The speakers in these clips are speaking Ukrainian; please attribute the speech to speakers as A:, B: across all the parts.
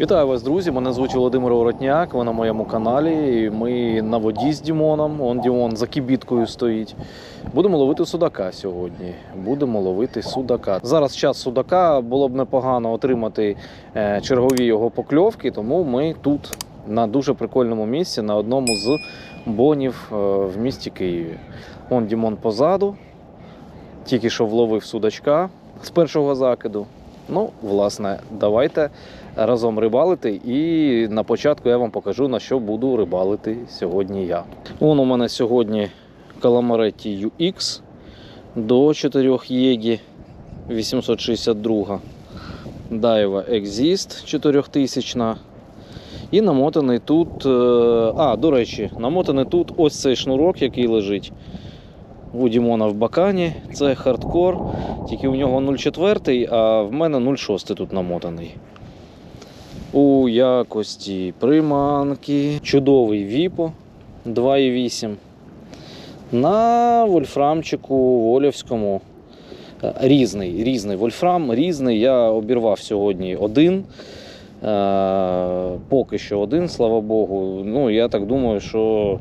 A: Вітаю вас, друзі! Мене звуть Володимир Воротняк. Ви на моєму каналі. Ми на воді з Дімоном. Он Дімон за кібіткою стоїть. Будемо ловити судака сьогодні. Будемо ловити судака. Зараз час судака. Було б непогано отримати е, чергові його покльовки, тому ми тут на дуже прикольному місці, на одному з бонів е, в місті Києві. Он Дімон позаду. Тільки що вловив судачка з першого закиду. Ну, власне, давайте разом рибалити. І на початку я вам покажу, на що буду рибалити сьогодні я. Вон у мене сьогодні Calamаретті UX до 4 єгі 862. Дайва Exist 4000. І намотаний тут. е, А, до речі, намотаний тут ось цей шнурок, який лежить у Дімона в бакані. Це хардкор. Тільки у нього 0,4, а в мене 0,6 тут намотаний. У якості приманки. Чудовий Віпо 2,8. На вольфрамчику Волівському. Е, Різний, різний вольфрам, різний. Я обірвав сьогодні один. Е, Поки що один, слава Богу. Ну, я так думаю, що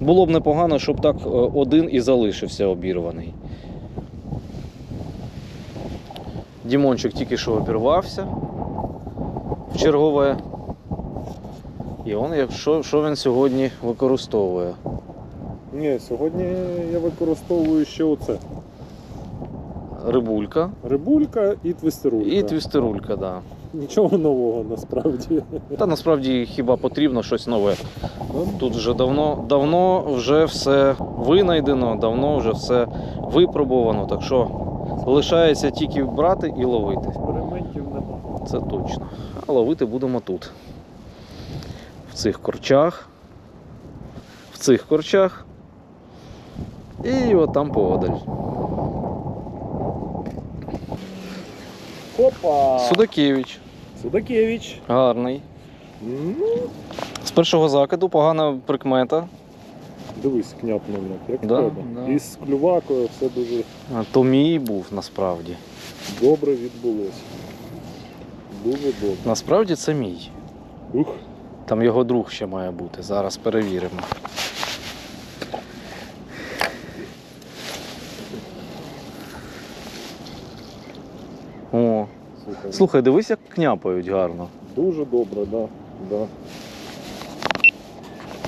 A: було б непогано, щоб так е, один і залишився обірваний. Дімончик тільки що обірвався в чергове. І он, як, що, він сьогодні використовує?
B: Ні, сьогодні я використовую ще оце.
A: Рибулька
B: Рибулька і твістерулька.
A: і твістерулька, да.
B: Нічого нового насправді.
A: Та насправді хіба потрібно щось нове.
B: Ну,
A: Тут вже давно, давно вже все винайдено, давно вже все випробовано. Так що лишається тільки брати і ловити.
B: Експериментів нема.
A: Це точно. А ловити будемо тут. В цих корчах. В цих корчах. І от там подаль.
B: Опа!
A: Судакевич.
B: Судакевич.
A: Гарний.
B: Ну,
A: З першого закиду погана прикмета.
B: дивись, княпнув, як
A: Да,
B: треба.
A: да.
B: І з клювакою все дуже
A: А То мій був насправді.
B: добре відбулося. Дуже добре.
A: Насправді це мій.
B: Ух,
A: Там його друг ще має бути. Зараз перевіримо. О,
B: слухай.
A: слухай, дивись, як княпають гарно.
B: Дуже добре, да. да.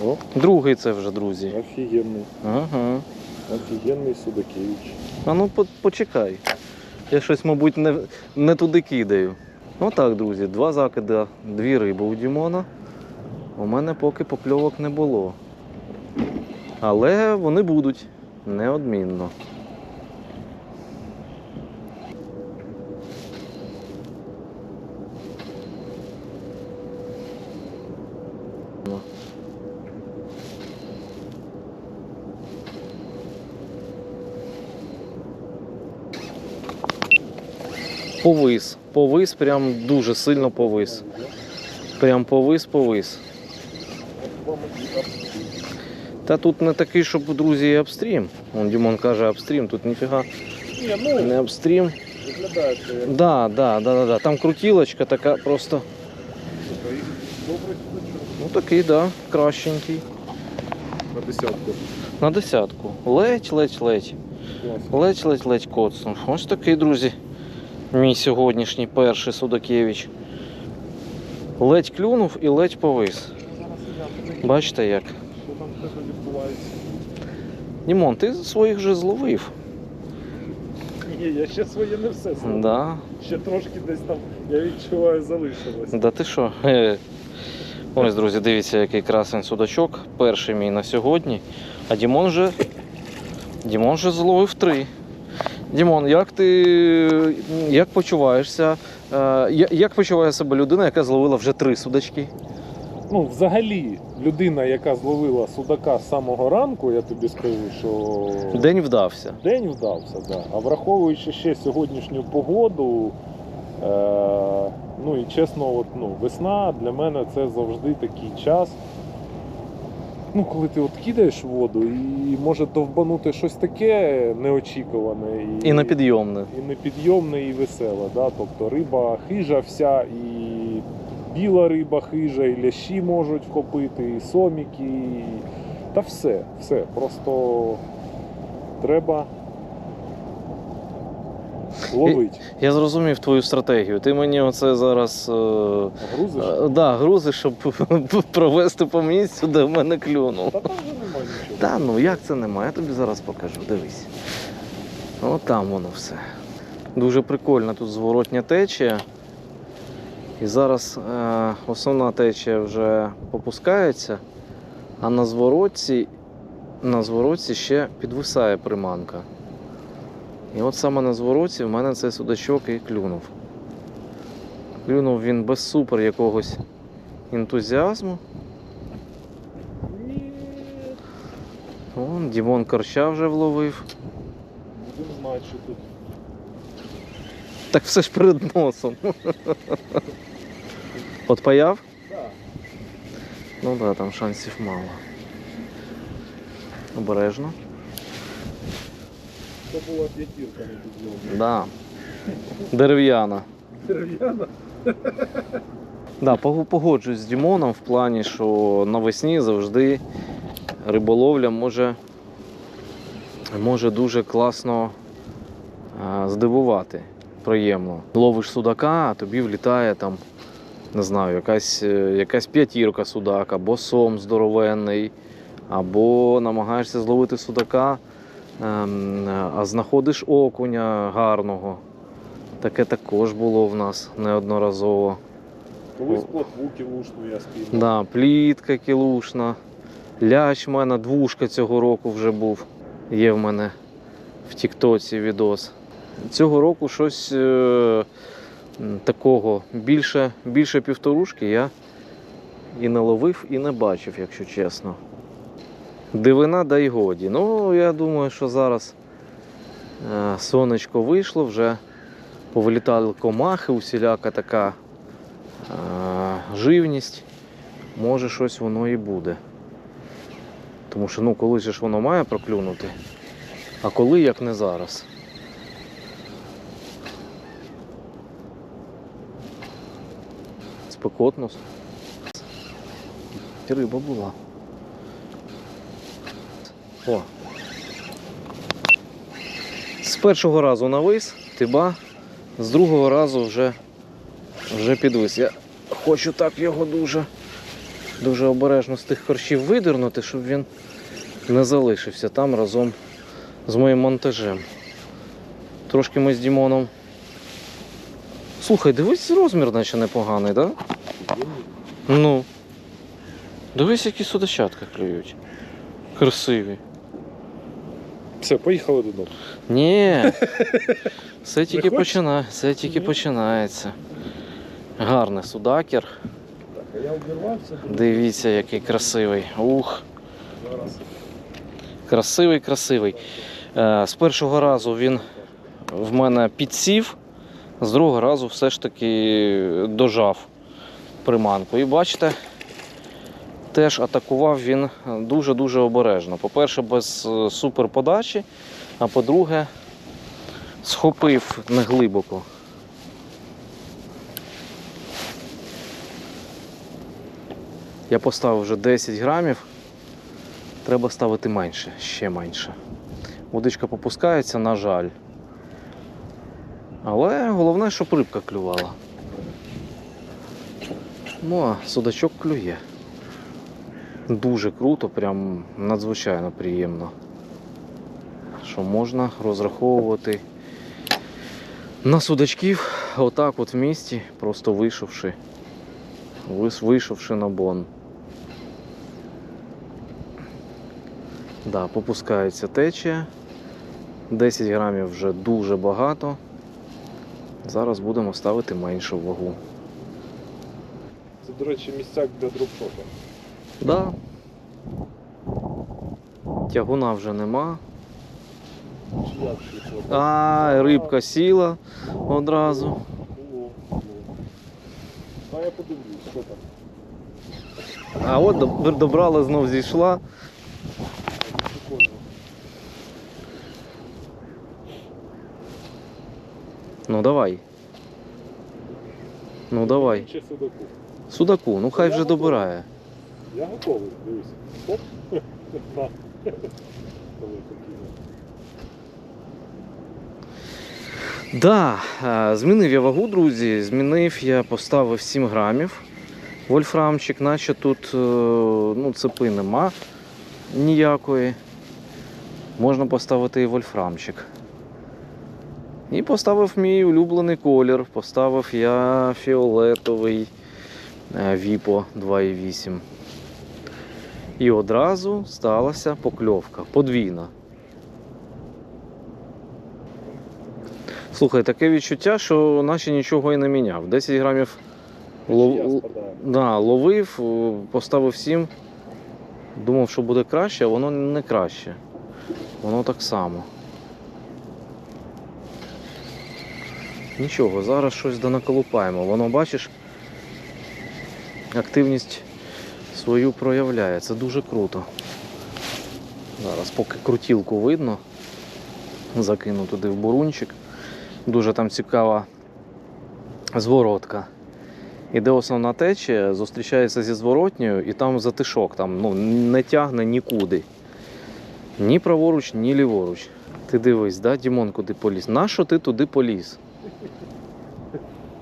B: О,
A: Другий це вже, друзі.
B: офігенний.
A: Ага.
B: Офігенний Судакевич.
A: А ну по- почекай. Я щось, мабуть, не, не туди кидаю. Отак, друзі, два закиди, дві риби у Дімона. У мене поки покльовок не було. Але вони будуть неодмінно. Повис. Повис, прям дуже сильно повис. Прям повис, повис. Та тут не такий, щоб, друзі, апстрім. Вон Дімон каже апстрім, тут ніфіга
B: ну,
A: не
B: виглядає
A: Да, да, да, да, да. Там крутілочка така просто. Ну такий, да, кращенький.
B: На десятку.
A: На десятку. Ледь, ледь, ледь. Ледь, ледь, ледь коцнув. Ось такий, друзі. Мій сьогоднішній перший Судакевич. Ледь клюнув і ледь повис. Бачите як? Дімон, ти своїх вже зловив.
B: Ні, я ще своє не все зробив.
A: Да.
B: Ще трошки десь там, я відчуваю, залишилось.
A: Да ти що? Ось, друзі, дивіться, який красень судачок. Перший мій на сьогодні. А Дімон вже. Дімон вже зловив три. Дімон, як ти як почуваєшся? Е, як почуває себе людина, яка зловила вже три судачки?
B: Ну, взагалі, людина, яка зловила судака з самого ранку, я тобі скажу, що
A: День вдався.
B: день вдався, да. А враховуючи ще сьогоднішню погоду, е, ну і чесно, от, ну, весна для мене це завжди такий час. Ну, коли ти от кидаєш воду і може довбанути щось таке неочікуване і,
A: І непідйомне.
B: і непідйомне, і веселе. Да? Тобто риба хижа вся і біла риба хижа, і лящі можуть вхопити, і соміки, і... та все, все. Просто треба ловити.
A: Я зрозумів твою стратегію. Ти мені оце зараз. Е...
B: Грузиш?
A: е, да, грузиш, щоб провести по місцю, де в мене клюнув.
B: Та там вже немає нічого.
A: Та ну як це немає? Я тобі зараз покажу, дивись. От там воно все. Дуже прикольна тут зворотня течія. І зараз е, основна течія вже попускається, а на зворотці, на зворотці ще підвисає приманка. І от саме на звороті в мене цей судачок і клюнув. Клюнув він без супер якогось ентузіазму. Вон, Дімон корча вже вловив.
B: Будемо знати, що тут.
A: Так все ж перед носом. От паяв?
B: Так.
A: Ну так, да, там шансів мало. Обережно.
B: Це була п'ятірка не підйомна.
A: Да. Дерев'яна.
B: Дерев'яна?
A: Да, погоджуюсь з Дімоном в плані, що навесні завжди риболовля може, може дуже класно здивувати. Приємно. Ловиш судака, а тобі влітає там, не знаю, якась, е, якась п'ятірка судак, або сом здоровенний, або намагаєшся зловити судака, а знаходиш окуня гарного. Таке також було в нас неодноразово.
B: Колись плотву кілушну я спіймав.
A: Да, плітка кілушна. Лящ в мене двушка цього року вже був. Є в мене в Тіктоці відос. Цього року щось е, такого більше, більше півторушки я і не ловив, і не бачив, якщо чесно. Дивина да й годі. Ну, я думаю, що зараз е, сонечко вийшло, вже повилітали комахи, усіляка така е, живність, може щось воно і буде. Тому що ну, колись ж воно має проклюнути, а коли як не зараз. Спекотно. Риба була. О. З першого разу навис, тиба, з другого разу вже вже підвис. Я хочу так його дуже, дуже обережно з тих корщів видернути, щоб він не залишився там разом з моїм монтажем. Трошки ми з Дімоном. Слухай, дивись, розмір наче непоганий, так? Да? Ну. Дивись, які судочатка клюють. Красиві.
B: Все, поїхали додому.
A: Ні. Все тільки починає. Це тільки починається. Гарний судакер.
B: Так, а я обірвався.
A: Дивіться, який красивий. Ух,
B: Зараз.
A: красивий, красивий. Е, з першого разу він в мене підсів, з другого разу все ж таки дожав приманку. І бачите, теж атакував він дуже-дуже обережно. По-перше, без е, суперподачі, а по-друге, схопив неглибоко. Я поставив вже 10 грамів. Треба ставити менше, ще менше. Водичка попускається, на жаль. Але головне, щоб рибка клювала. Ну, а судачок клює. Дуже круто, прям надзвичайно приємно. Що можна розраховувати на судачків отак от в місті, просто вийшовши, вийшовши на бон. Да, попускається течія. 10 грамів вже дуже багато. Зараз будемо ставити меншу вагу.
B: Це, до речі, місцяк для дропшота.
A: Да. Тягуна вже нема. А, рибка сіла одразу.
B: Було. Я подивлюсь, що там.
A: А от добрала, знов зійшла. Ну давай. Ну давай.
B: Судаку.
A: Судаку, ну хай вже добирає.
B: Я готовий, дивись. Оп. На.
A: Да, е, змінив я вагу, друзі. Змінив я, поставив 7 грамів. Вольфрамчик, наче тут е, ну, цепи нема ніякої. Можна поставити і вольфрамчик. І поставив мій улюблений колір. Поставив я фіолетовий е, Віпо 2.8. І одразу сталася покльовка подвійна. Слухай, таке відчуття, що наче нічого і не міняв. 10 грамів лов... Да, ловив, поставив 7. Думав, що буде краще, а воно не краще. Воно так само. Нічого, зараз щось донаколупаємо. Воно, бачиш, активність свою проявляє. Це дуже круто. Зараз, поки крутілку видно, закину туди в бурунчик. Дуже там цікава зворотка. Іде основна течія, зустрічається зі зворотньою, і там затишок, там ну, не тягне нікуди. Ні праворуч, ні ліворуч. Ти дивись, да, Дімон, куди поліз? Нащо ти туди поліз?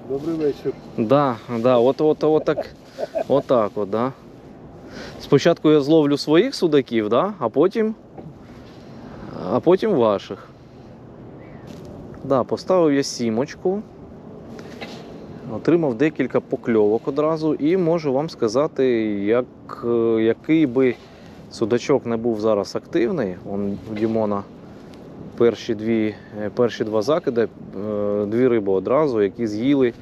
B: Добрий вечір.
A: Да, да, от, от, от так, от так от, да. Спочатку я зловлю своїх судаків, да, а потім, а потім ваших. Да, поставив я сімочку, отримав декілька покльовок одразу і можу вам сказати, як, е, який би судачок не був зараз активний, он у Дімона перші, дві, е, перші два закиди, е, дві риби одразу, які з'їли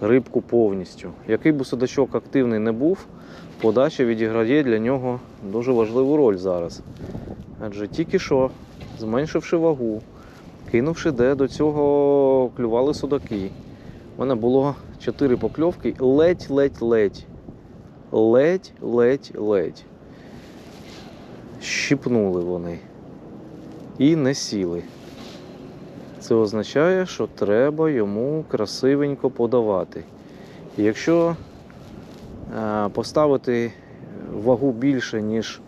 A: рибку повністю. Який би судачок активний не був, подача відіграє для нього дуже важливу роль зараз. Адже тільки що, зменшивши вагу, кинувши де до цього клювали судаки. У мене було 4 покльовки, ледь-ледь-ледь. Ледь-ледь-ледь. Щипнули вони і не сіли. Це означає, що треба йому красивенько подавати. І якщо поставити вагу більше, ніж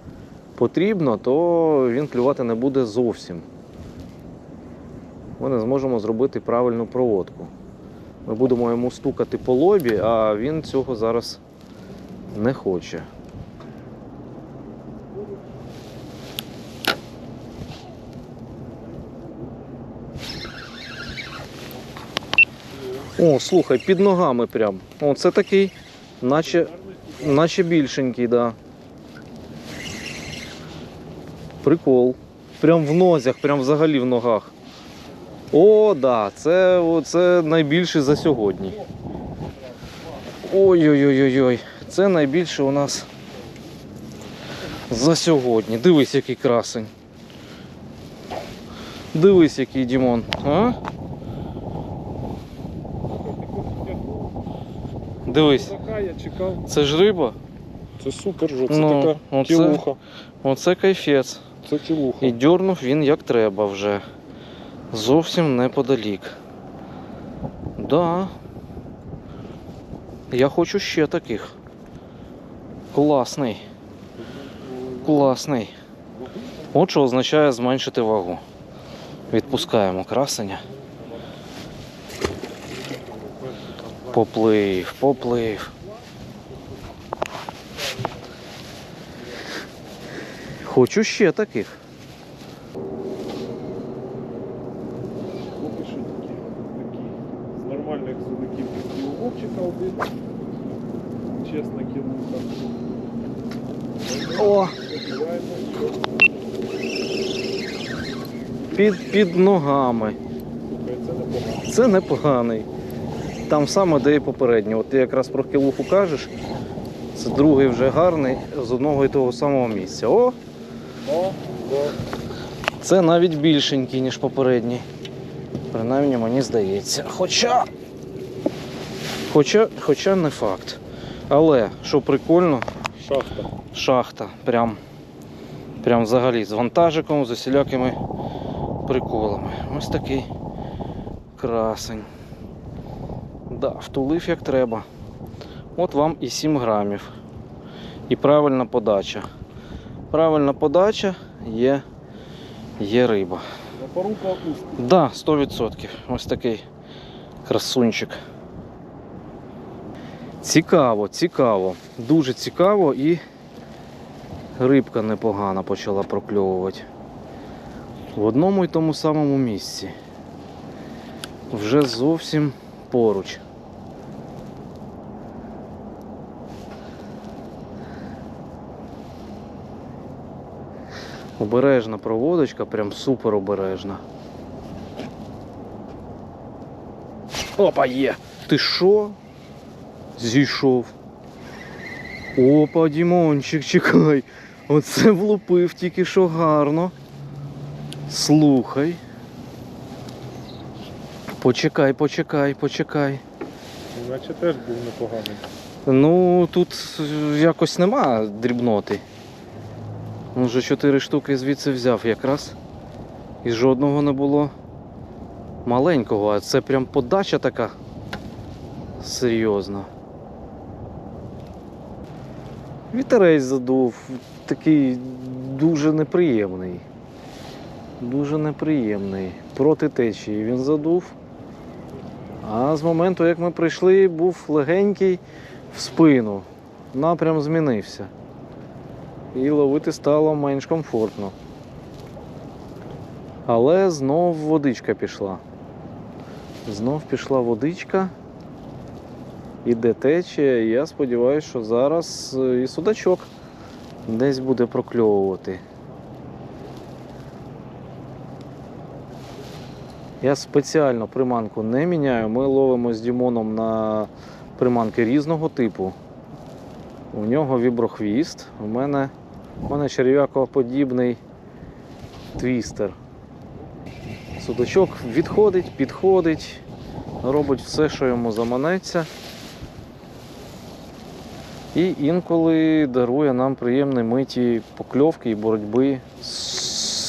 A: потрібно, то він клювати не буде зовсім. Ми не зможемо зробити правильну проводку. Ми будемо йому стукати по лобі, а він цього зараз не хоче. О, слухай, під ногами прям. О, це такий, наче, наче більшенький, да. Прикол. Прям в нозях, прям взагалі в ногах. О, да, це, це найбільший за сьогодні. Ой-ой-ой-ой. Це найбільше у нас за сьогодні. Дивись, який красень. Дивись, який Дімон. А? Дивись,
B: Така я чекав.
A: це ж риба.
B: Це супер же, це
A: Ну,
B: така
A: оце-
B: кілуха.
A: Оце кайфець.
B: Це кілуха.
A: І дьорнув він як треба вже. Зовсім неподалік. Да. Я хочу ще таких. Класний. Класний. От що означає зменшити вагу. Відпускаємо красення. Поплив, поплив. Хочу ще таких.
B: Поки що такі, з нормальних судаків у Вовчика один. Чесна кілуха.
A: О, під, під ногами.
B: Це непогано.
A: Це непоганий. Там саме, де і попередній. От ти якраз про кілуху кажеш. Це другий вже гарний з одного і того самого місця. О,
B: О,
A: це навіть більшенький, ніж попередній. Принаймні мені здається. Хоча. Хоча, хоча не факт. Але, що прикольно,
B: Шахта.
A: шахта. Прям, прям взагалі з вантажиком, з усілякими приколами. Ось такий красень. Да, втулив як треба. От вам і 7 грамів. І правильна подача. Правильна подача є, є риба.
B: Запорука успіх.
A: Да, 100%. Ось такий красунчик. Цікаво, цікаво. Дуже цікаво і рибка непогана почала прокльовувати. В одному і тому самому місці. Вже зовсім поруч. Обережна проводочка, прям супер обережна. Опа, є! Ти що? Зійшов. Опа, Дімончик, чекай. Оце влупив тільки що гарно. Слухай. Почекай, почекай, почекай.
B: Наче теж був непоганий.
A: Ну, тут якось нема дрібноти. Він вже чотири штуки звідси взяв якраз. І жодного не було маленького, а це прям подача така серйозна. Вітерець задув, такий дуже неприємний. Дуже неприємний. Проти течії він задув. А з моменту, як ми прийшли, був легенький в спину. Напрям змінився. І ловити стало менш комфортно. Але знов водичка пішла. Знов пішла водичка. Іде течія, і я сподіваюся, що зараз е, і судачок десь буде прокльовувати. Я спеціально приманку не міняю. Ми ловимо з Дімоном на приманки різного типу. У нього віброхвіст, у мене, у мене черв'якоподібний твістер. Судачок відходить, підходить, робить все, що йому заманеться. І інколи дарує нам приємні миті покльовки і боротьби з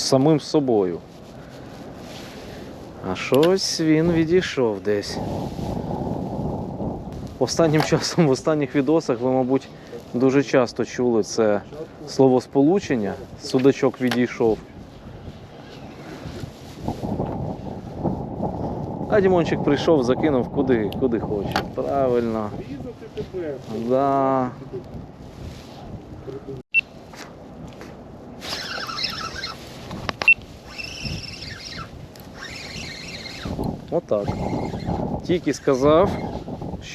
A: самим собою. А щось він відійшов десь. Останнім часом, в останніх відосах, ви, мабуть, дуже часто чули це словосполучення. Судачок відійшов. А Дімончик прийшов, закинув куди, куди хоче. Правильно. Да. Отак. Тільки сказав,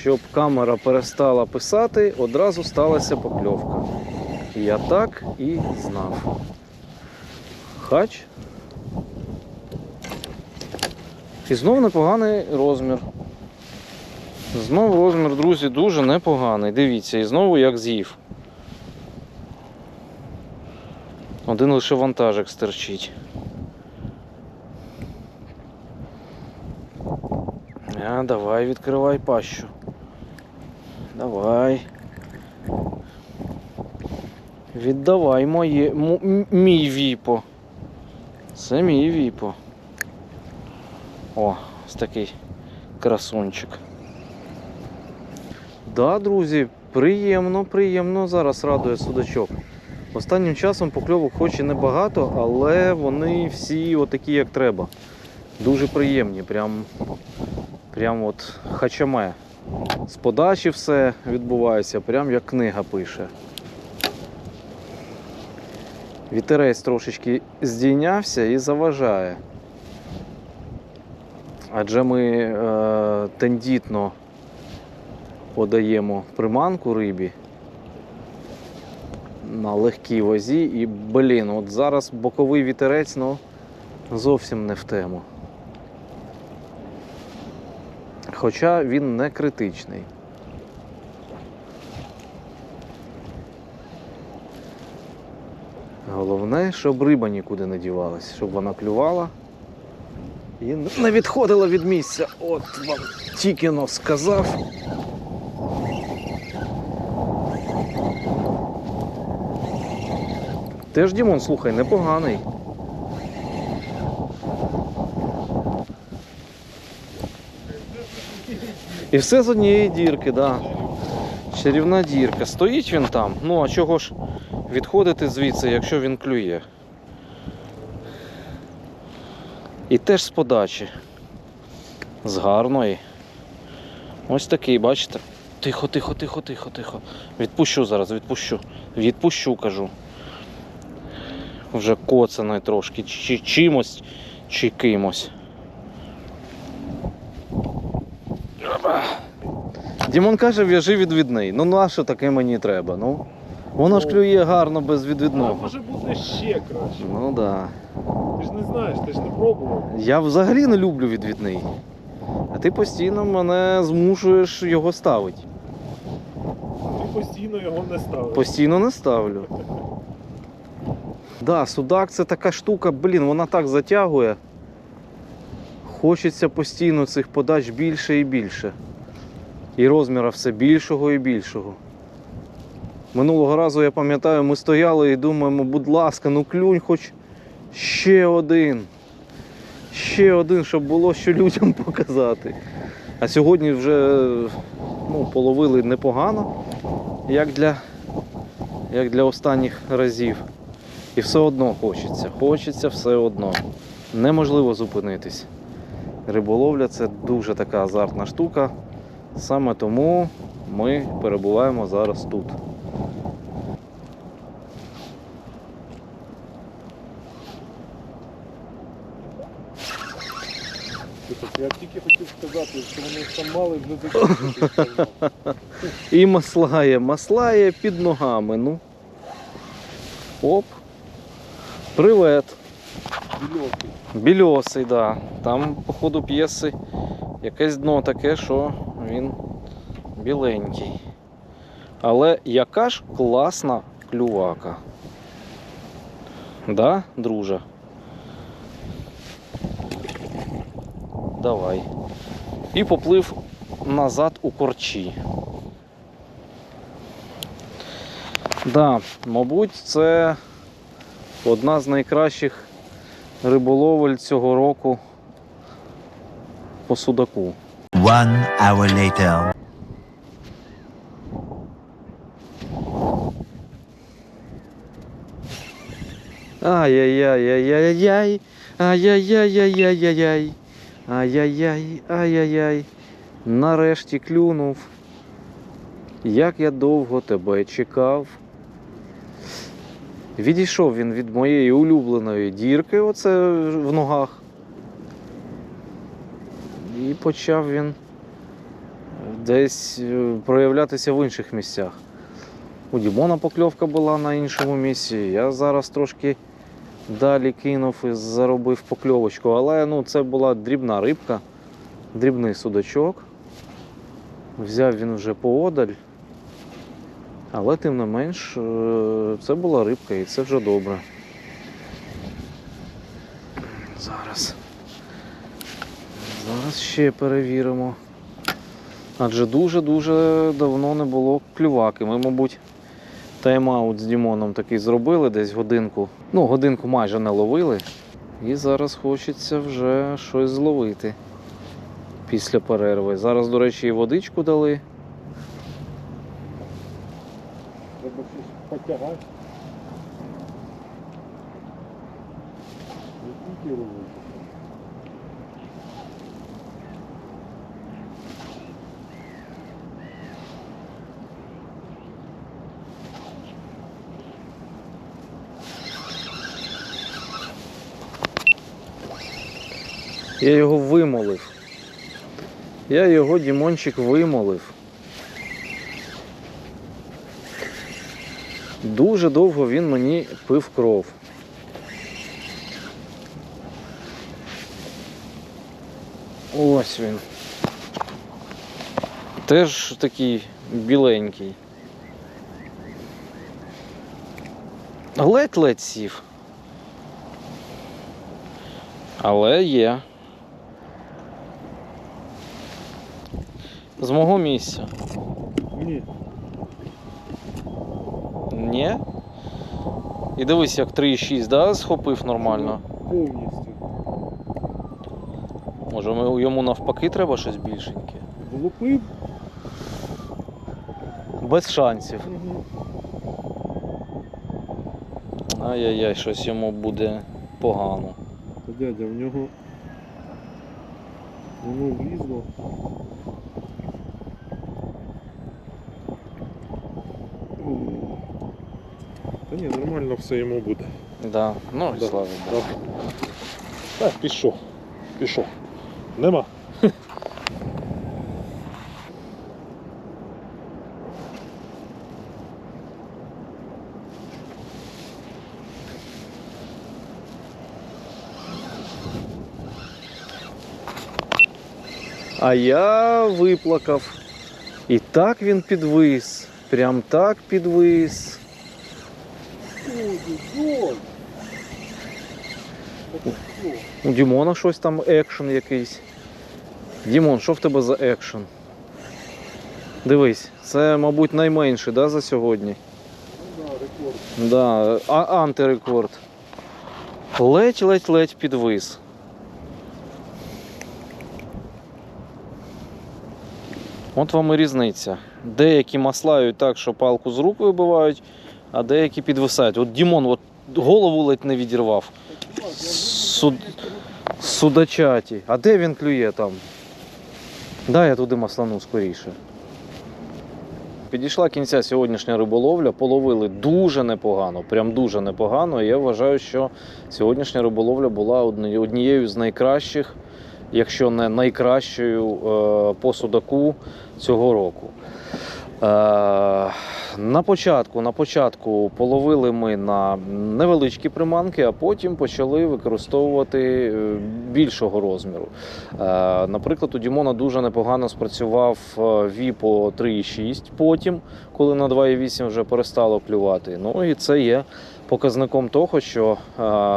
A: щоб камера перестала писати, одразу сталася покльовка. Я так і знав. Хач. І знов непоганий розмір. Знов розмір, друзі, дуже непоганий. Дивіться, і знову як з'їв. Один лише вантажик стерчить. А, давай відкривай пащу. Давай. Віддавай моє, мій віпо. Це мій віпо. О, ось такий красунчик. Да, друзі, приємно, приємно зараз радує судачок. Останнім часом покльовок хоч і небагато, але вони всі отакі, як треба. Дуже приємні, прям, прям от хачаме. З подачі все відбувається, прям як книга пише. Вітерець трошечки здійнявся і заважає. Адже ми е, тендітно подаємо приманку рибі на легкій вазі і, блін, от зараз боковий вітерець ну, зовсім не в тему. Хоча він не критичний. Головне, щоб риба нікуди не дівалась, щоб вона клювала і не відходила від місця. От вам тільки но сказав. Теж Дімон, слухай, непоганий. І все з однієї дірки, так. Да. Чарівна дірка. Стоїть він там. Ну а чого ж відходити звідси, якщо він клює? І теж з подачі. З гарної. Ось такий, бачите? Тихо, тихо, тихо, тихо, тихо. Відпущу зараз, відпущу. Відпущу, кажу. Вже коцаний трошки, чи чимось, чи кимось. Дімон каже, в'яжи відвідний. Ну на що таке мені треба? Ну, воно ж
B: Ну.
A: клює гарно без
B: А
A: відвідного.
B: може бути ще краще.
A: Ну так. Да.
B: Ти ж не знаєш, ти ж не пробував.
A: Я взагалі не люблю відвідний. А ти постійно мене змушуєш його ставити.
B: Ти постійно його не ставиш.
A: Постійно не ставлю. Да, судак це така штука, блін, вона так затягує. Хочеться постійно цих подач більше і більше. І розміра все більшого і більшого. Минулого разу я пам'ятаю, ми стояли і думаємо, будь ласка, ну клюнь хоч ще один. Ще один, щоб було що людям показати. А сьогодні вже ну, половили непогано, як для, як для останніх разів. І все одно хочеться. Хочеться все одно. Неможливо зупинитись. Риболовля це дуже така азартна штука. Саме тому ми перебуваємо зараз тут.
B: Я тільки хотів сказати, що вони там мали вже закінчити.
A: І маслає, маслає під ногами. Ну. Оп. Привет.
B: Більоки.
A: Більосий, да. Там, по ходу п'єси, якесь дно таке, що він біленький. Але яка ж класна клювака. Да, друже? Давай. І поплив назад у корчі. Да, мабуть, це одна з найкращих риболовель цього року по судаку.
C: One hour later.
A: Ай-яй-яй-яй-яй-яй, ай-яй-яй-яй-яй-яй, ай-яй-яй, ай-яй-яй. Нарешті клюнув. Як я довго тебе чекав. Відійшов він від моєї улюбленої дірки, оце в ногах. І почав він десь е, проявлятися в інших місцях. У Дімона покльовка була на іншому місці. Я зараз трошки далі кинув і заробив покльовочку. Але ну, це була дрібна рибка, дрібний судачок. Взяв він вже поодаль. Але тим не менш, е, це була рибка і це вже добре. Зараз. Зараз ще перевіримо. Адже дуже-дуже давно не було клюваки. Ми, мабуть, тайм-аут з Дімоном такий зробили десь годинку. Ну, годинку майже не ловили. І зараз хочеться вже щось зловити після перерви. Зараз, до речі, і водичку дали.
B: Треба щось потягати. Тільки робити.
A: Я його вимолив. Я його Дімончик вимолив. Дуже довго він мені пив кров. Ось він. Теж такий біленький. Ледь-ледь сів. Але є. З мого місця.
B: Ні.
A: Ні? І дивись, як 3,6, да, схопив нормально.
B: Повністю.
A: Може, йому навпаки треба щось більшеньке.
B: Влупив.
A: без шансів. Ай-яй-яй, щось йому буде погано.
B: Та дядя, в нього воно влізло. Та ні, нормально все йому буде.
A: Да. Ну,
B: Да.
A: слава Богу.
B: Так, пішов. Пішов. Нема.
A: А я виплакав. І так він підвис. Прям так підвис. У Дімона щось там екшен якийсь. Дімон, що в тебе за екшен? Дивись, це, мабуть, найменший да, за сьогодні. Да, а, антирекорд. Ледь-ледь-ледь підвис. От вам і різниця. Деякі маслають так, що палку з рук вибивають, а деякі підвисають. От Дімон от голову ледь не відірвав. Суд... Судачаті. А де він клює там? Дай я туди маслану скоріше. Підійшла кінця сьогоднішня риболовля, половили дуже непогано, прям дуже непогано. І я вважаю, що сьогоднішня риболовля була однією з найкращих, якщо не найкращою е, по судаку цього року. Е, на початку, на початку половили ми на невеличкі приманки, а потім почали використовувати е, більшого розміру. Е, Наприклад, у Дімона дуже непогано спрацював Віпо 3,6 потім, коли на 2,8 вже перестало клювати. Ну і це є показником того, що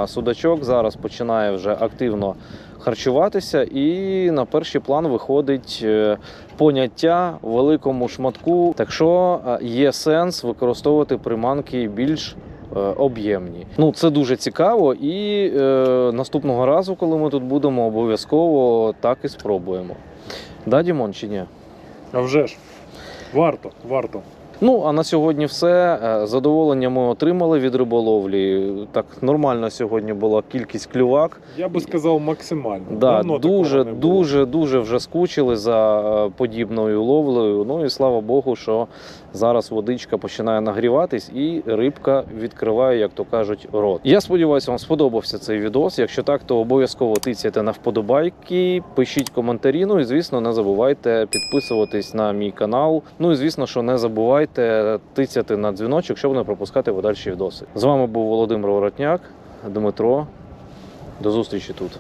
A: судачок зараз починає вже активно харчуватися, і на перший план виходить е, поняття великому шматку. Так що е, є сенс використовувати приманки більш е, об'ємні. Ну це дуже цікаво, і е, наступного разу, коли ми тут будемо, обов'язково так і спробуємо. Да, Дімон, чи ні?
B: А вже ж. Варто, варто.
A: Ну, а на сьогодні все. Е, Задоволення ми отримали від риболовлі. Так нормально сьогодні була кількість клювак.
B: Я би сказав максимально.
A: Да,
B: Давно
A: дуже, дуже, дуже вже скучили за е, подібною ловлею. Ну і слава Богу, що зараз водичка починає нагріватись і рибка відкриває, як то кажуть, рот. Я сподіваюся, вам сподобався цей відос. Якщо так, то обов'язково тицяйте на вподобайки, пишіть коментарі. Ну і звісно, не забувайте підписуватись на мій канал. Ну і звісно, що не забувайте тицяти на дзвіночок, щоб не пропускати подальші відоси. З вами був Володимир Воротняк, Дмитро. До зустрічі тут.